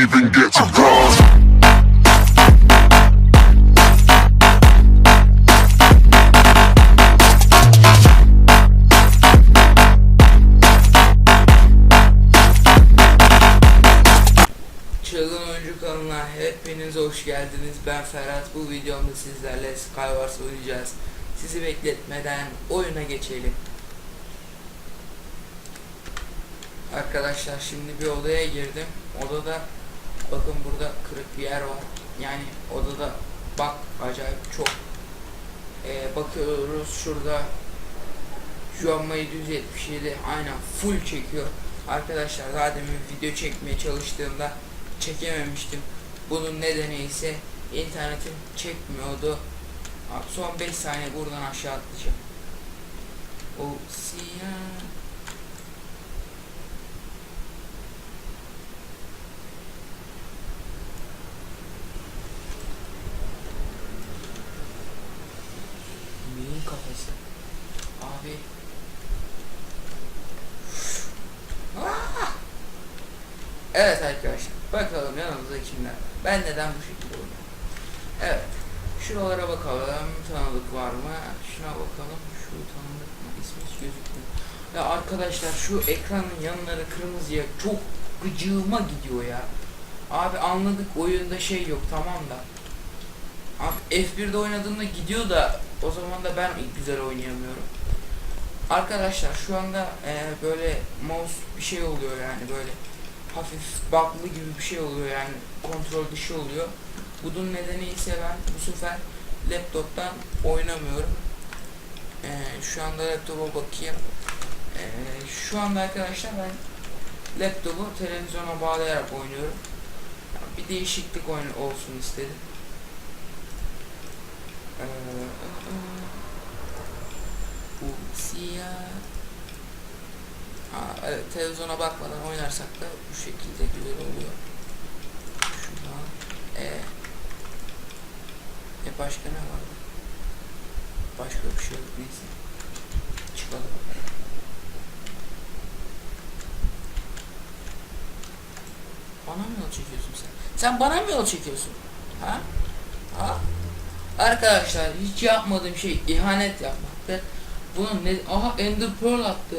even get to kanalına hepiniz hoş geldiniz. Ben Ferhat. Bu videomda sizlerle Skywars oynayacağız. Sizi bekletmeden oyuna geçelim. Arkadaşlar şimdi bir odaya girdim. Odada bakın burada kırık bir yer var. Yani odada bak acayip çok. Ee, bakıyoruz şurada şu an 777 aynen full çekiyor. Arkadaşlar daha demin video çekmeye çalıştığımda çekememiştim. Bunun nedeni ise internetim çekmiyordu. Son 5 saniye buradan aşağı atlayacağım. O siyah. Kafası? Abi. Evet arkadaşlar. Bakalım yanımızda kimler var. Ben neden bu şekilde oynuyorum? Evet. Şuralara bakalım. Tanıdık var mı? Şuna bakalım. Şu tanıdık mı? İsmi hiç gözükmüyor. Ya arkadaşlar şu ekranın yanları kırmızıya çok gıcığıma gidiyor ya. Abi anladık oyunda şey yok tamam da. Abi F1'de oynadığımda gidiyor da o zaman da ben güzel oynayamıyorum. Arkadaşlar şu anda e, böyle mouse bir şey oluyor yani böyle hafif bug'lı gibi bir şey oluyor yani kontrol dışı oluyor. Bunun nedeni ise ben bu sefer laptoptan oynamıyorum. E, şu anda laptopa bakayım. E, şu anda arkadaşlar ben laptopu televizyona bağlayarak oynuyorum. Bir değişiklik olsun istedim. Ee, bu siyah. Ha, evet, televizyona bakmadan oynarsak da bu şekilde güzel oluyor. Şuradan. E. E başka ne var? Başka bir şey yok neyse. Çıkalım. Bana mı yol çekiyorsun sen? Sen bana mı yol çekiyorsun? Ha? Arkadaşlar hiç yapmadığım şey ihanet yapmaktı. Bunun ne? Aha Ender Pearl attı.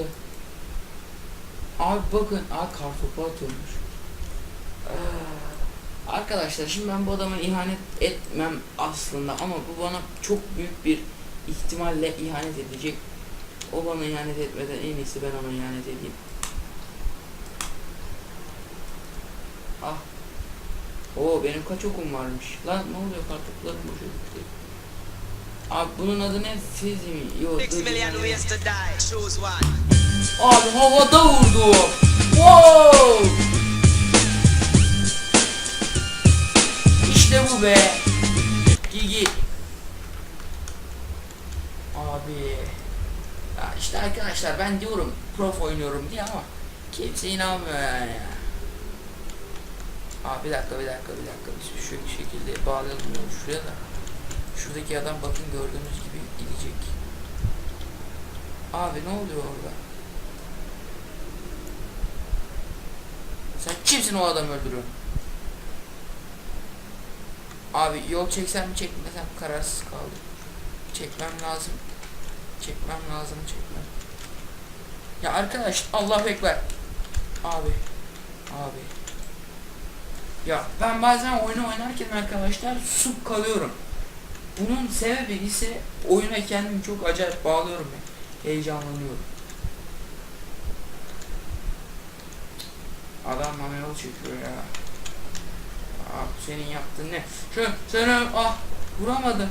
Abi bakın, aa kartopu atıyormuş. Ee, arkadaşlar şimdi ben bu adama ihanet etmem aslında ama bu bana çok büyük bir ihtimalle ihanet edecek. O bana ihanet etmeden en iyisi ben ona ihanet edeyim. Ah. Oo benim kaç okum varmış. Lan ne oluyor kartoplarım boşa gitti. Abi bunun adı ne? Fizi mi? Yok. Abi havada vurdu. Wow! İşte bu be. Gigi. Abi. Ya işte arkadaşlar ben diyorum prof oynuyorum diye ama kimse inanmıyor yani. Abi bir dakika bir dakika bir dakika biz şu şekilde bağlayalım şuraya da. Şuradaki adam bakın gördüğünüz gibi gidecek. Abi ne oluyor orada? Sen kimsin o adamı öldürüyorsun? Abi yol çeksem mi çekmesem kararsız kaldım. Çekmem lazım. Çekmem lazım çekmem. Ya arkadaş Allahu Ekber. Abi. Abi. Ya ben bazen oyunu oynarken arkadaşlar sup kalıyorum. Bunun sebebi ise oyuna kendimi çok acayip bağlıyorum ben. Heyecanlanıyorum. Adam bana yol çekiyor ya. Abi senin yaptığın ne? Şu sen ah vuramadı.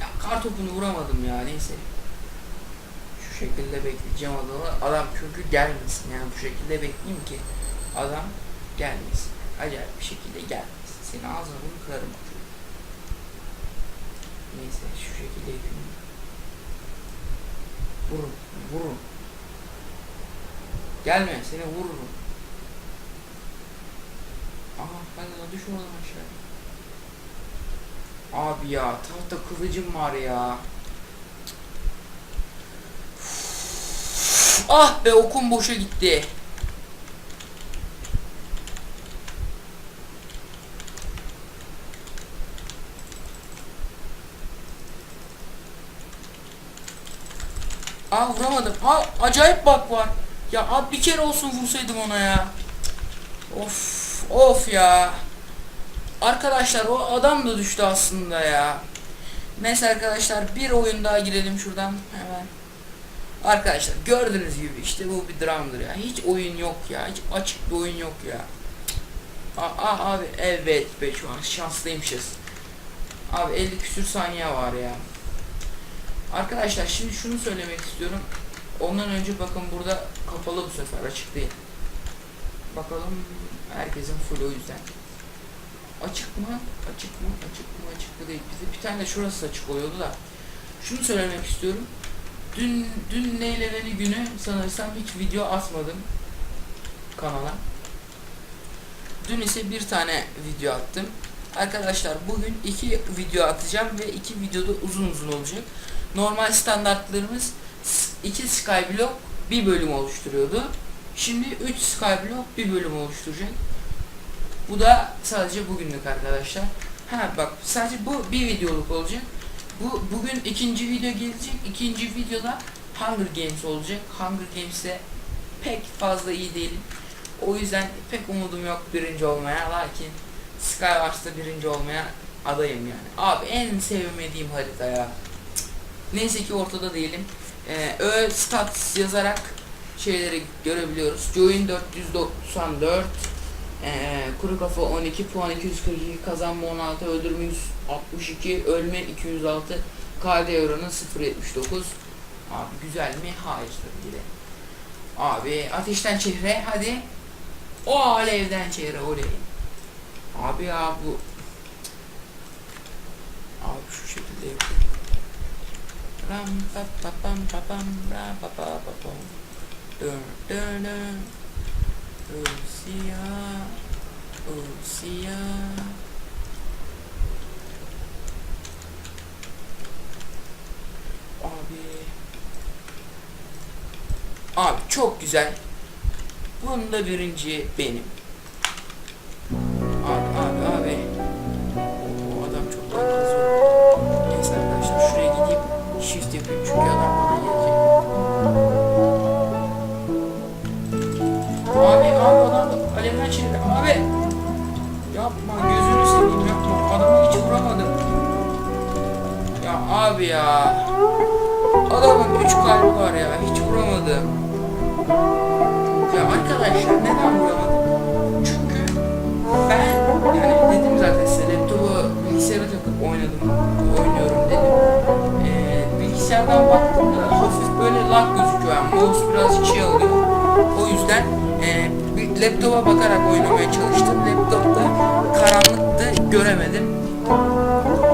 Ya kar topunu vuramadım ya neyse. Şu şekilde bekleyeceğim adamı. Adam çünkü gelmesin yani bu şekilde bekleyeyim ki adam gelmesin. Acayip bir şekilde gelmesin. Senin ağzını bunu kırarım. Neyse şu şekilde yapayım. Vurun, vurun. Gelme, seni vururum. Aha, hadi lan düş oradan aşağı. Abi ya, tahta kılıcım var ya. Ah be okum boşa gitti. Aa vuramadım. Aa acayip bak var. Ya abi bir kere olsun vursaydım ona ya. Of of ya. Arkadaşlar o adam da düştü aslında ya. Neyse arkadaşlar bir oyun daha girelim şuradan hemen. Arkadaşlar gördüğünüz gibi işte bu bir dramdır ya. Hiç oyun yok ya. Hiç açık bir oyun yok ya. Aa, abi evet be şu an şanslıymışız. Abi 50 küsür saniye var ya. Arkadaşlar şimdi şunu söylemek istiyorum. Ondan önce bakın burada kapalı bu sefer açık değil. Bakalım herkesin full o yüzden. Açık mı? Açık mı? Açık mı? Açık da değil. Bir tane de şurası açık oluyordu da. Şunu söylemek istiyorum. Dün dün neyleneni günü sanırsam hiç video atmadım kanala. Dün ise bir tane video attım. Arkadaşlar bugün iki video atacağım ve iki videoda uzun uzun olacak. Normal standartlarımız iki Skyblock bir bölüm oluşturuyordu. Şimdi 3 Skyblock bir bölüm oluşturacak. Bu da sadece bugünlük arkadaşlar. Ha bak sadece bu bir videoluk olacak. Bu bugün ikinci video gelecek. İkinci videoda Hunger Games olacak. Hunger Games'te pek fazla iyi değilim. O yüzden pek umudum yok birinci olmaya. Lakin Skywars'ta birinci olmaya adayım yani. Abi en sevmediğim harita ya. Neyse ki ortada değilim. Ee, Ö stats yazarak şeyleri görebiliyoruz. Join 494 ee, kuru kafa 12 puan 242 kazanma 16 öldürme 162 ölme 206 KD oranı 0.79 Abi güzel mi? Hayır tabii ki. Abi ateşten çehre hadi. O alevden çehre oley. Abi ya bu Abi şu şekilde yapayım. Ram pa pa pam pa pam ra pa pa pa pam. Dön dön dön. Usia. Usia. Abi. Abi çok güzel. Bunda birinci benim. Var ya hiç vuramadım. Ya arkadaşlar neden vuramadım? Çünkü ben yani dedim zaten size laptopu bilgisayara takıp oynadım, oynuyorum dedim. Ee, bilgisayardan baktığımda hafif böyle lag gözüküyor yani mouse birazcık şey alıyor. O yüzden e, bir laptopa bakarak oynamaya çalıştım. Laptopta karanlıktı göremedim.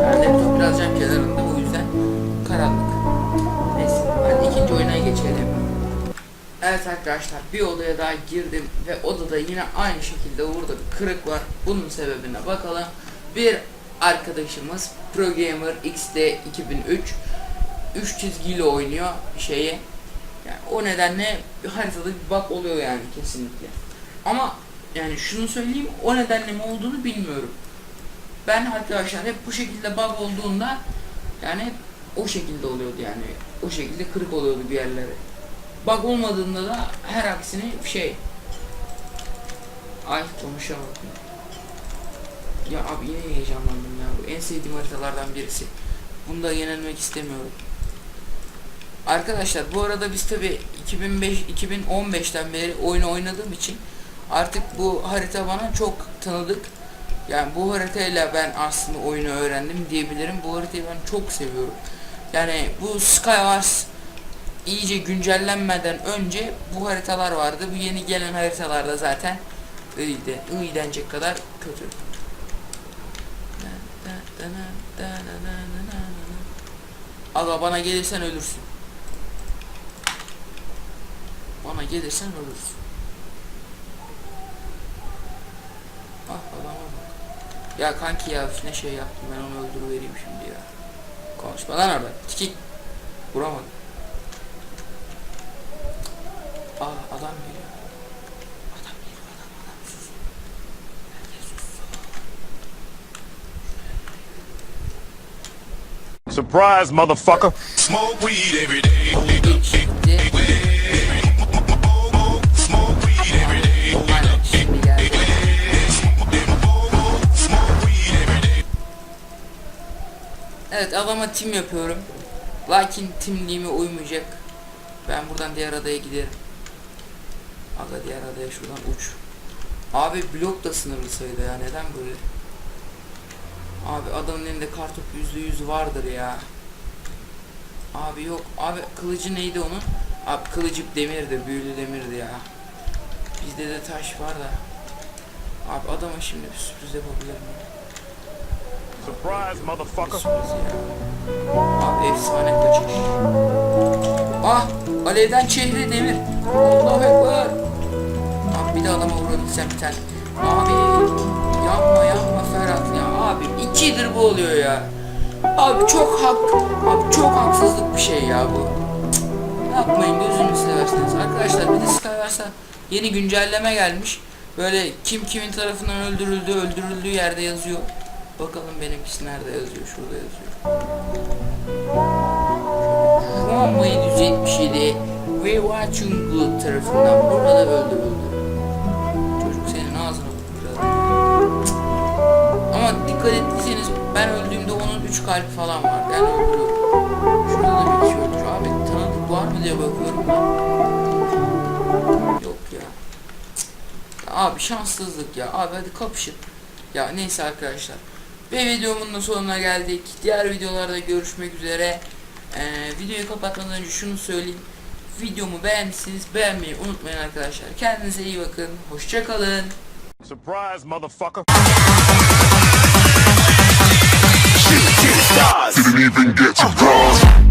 Yani laptop biraz cam kenarında geçelim. Evet arkadaşlar bir odaya daha girdim ve odada yine aynı şekilde burada bir kırık var. Bunun sebebine bakalım. Bir arkadaşımız Pro Gamer XD 2003 3 çizgiyle oynuyor şeyi. Yani o nedenle haritada bir bug oluyor yani kesinlikle. Ama yani şunu söyleyeyim o nedenle mi olduğunu bilmiyorum. Ben arkadaşlar hep bu şekilde bug olduğunda yani o şekilde oluyordu yani. O şekilde kırık oluyordu bir yerleri. Bug olmadığında da her aksine şey. Ay konuşamadım. Ya abi yine heyecanlandım ya. Bu en sevdiğim haritalardan birisi. Bunda yenilmek istemiyorum. Arkadaşlar bu arada biz tabi 2005 2015'ten beri oyunu oynadığım için artık bu harita bana çok tanıdık. Yani bu haritayla ben aslında oyunu öğrendim diyebilirim. Bu haritayı ben çok seviyorum. Yani bu Skywars iyice güncellenmeden önce bu haritalar vardı. Bu yeni gelen haritalarda zaten iyiydi. İyi denecek kadar kötü. Aga bana gelirsen ölürsün. Bana gelirsen ölürsün. Ah adama bak. Ya kanki ya ne şey yaptım ben onu öldürüvereyim şimdi ya. Konuşma lan orada. Tikik. Vuramadım. Aa adam geliyor. Adam geliyor adam adam sus. Herkes sus. Surprise, motherfucker. Smoke weed every day. Evet adama tim yapıyorum. Lakin timliğime uymayacak. Ben buradan diğer adaya giderim. Aga diğer adaya şuradan uç. Abi blok da sınırlı sayıda ya neden böyle? Abi adamın elinde kartop yüzde yüz vardır ya. Abi yok. Abi kılıcı neydi onun? Abi kılıcı demirdi, büyülü demirdi ya. Bizde de taş var da. Abi adama şimdi bir sürpriz yapabilir miyim? Surprise, Bir motherfucker. sürpriz ya. Abi efsane kaçış. Ah! Alevden çehre demir. Allahu Ekber. Abi bir de adama bir tane. Abi yapma yapma Ferhat ya. Abi ikidir bu oluyor ya. Abi çok hak, abi çok haksızlık bir şey ya bu. Cık, Yapmayın gözünü seversiniz. Arkadaşlar bir de Skywars'a yeni güncelleme gelmiş. Böyle kim kimin tarafından öldürüldü, öldürüldüğü yerde yazıyor. Bakalım benimkisi nerede yazıyor? Şurada yazıyor. Şu an 177 ve Watching Good tarafından burada öldürüldü. Çocuk senin ağzına vurdu. Ama dikkat ettiyseniz ben öldüğümde onun 3 kalbi falan var. Ben öldürüyorum. Şurada da bir kişi ölmüş. Abi tanıdık var mı diye bakıyorum da. Yok. Ya Abi şanssızlık ya. Abi hadi kapışın. Ya neyse arkadaşlar. Ve videomun da sonuna geldik. Diğer videolarda görüşmek üzere. Ee, videoyu kapatmadan önce şunu söyleyeyim. Videomu beğendiyseniz beğenmeyi unutmayın arkadaşlar. Kendinize iyi bakın. Hoşçakalın. Surprise, motherfucker. Stars. Didn't even get to